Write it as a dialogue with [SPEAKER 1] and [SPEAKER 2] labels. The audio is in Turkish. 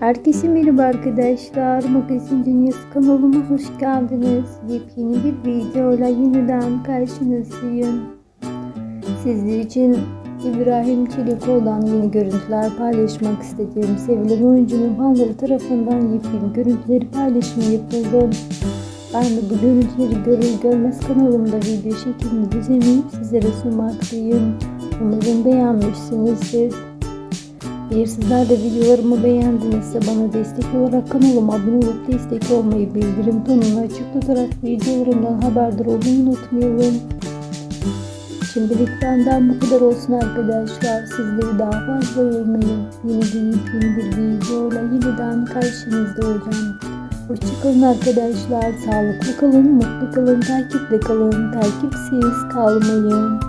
[SPEAKER 1] Herkese merhaba arkadaşlar. Magazin Dünyası kanalıma hoş geldiniz. Yepyeni bir videoyla yeniden karşınızdayım. Sizler için İbrahim Çelikoğlu'dan yeni görüntüler paylaşmak istediğim sevilen oyuncunun fanları tarafından yepyeni görüntüleri paylaşımı yapıldı. Ben de bu görüntüleri görür görmez kanalımda video şeklinde düzenleyip sizlere sunmaktayım. Umarım beğenmişsinizdir. Eğer sizler de videolarımı beğendinizse bana destek olarak kanalıma abone olup destek olmayı, bildirim tonunu açık tutarak videolarımdan haberdar olmayı unutmayalım. Şimdilik benden bu kadar olsun arkadaşlar. Sizleri daha fazla yormayın. Yeni yeni bir videoyla yeniden karşınızda olacağım. Hoşçakalın arkadaşlar. Sağlıklı kalın, mutlu kalın, takipte kalın, takipsiz kalmayın.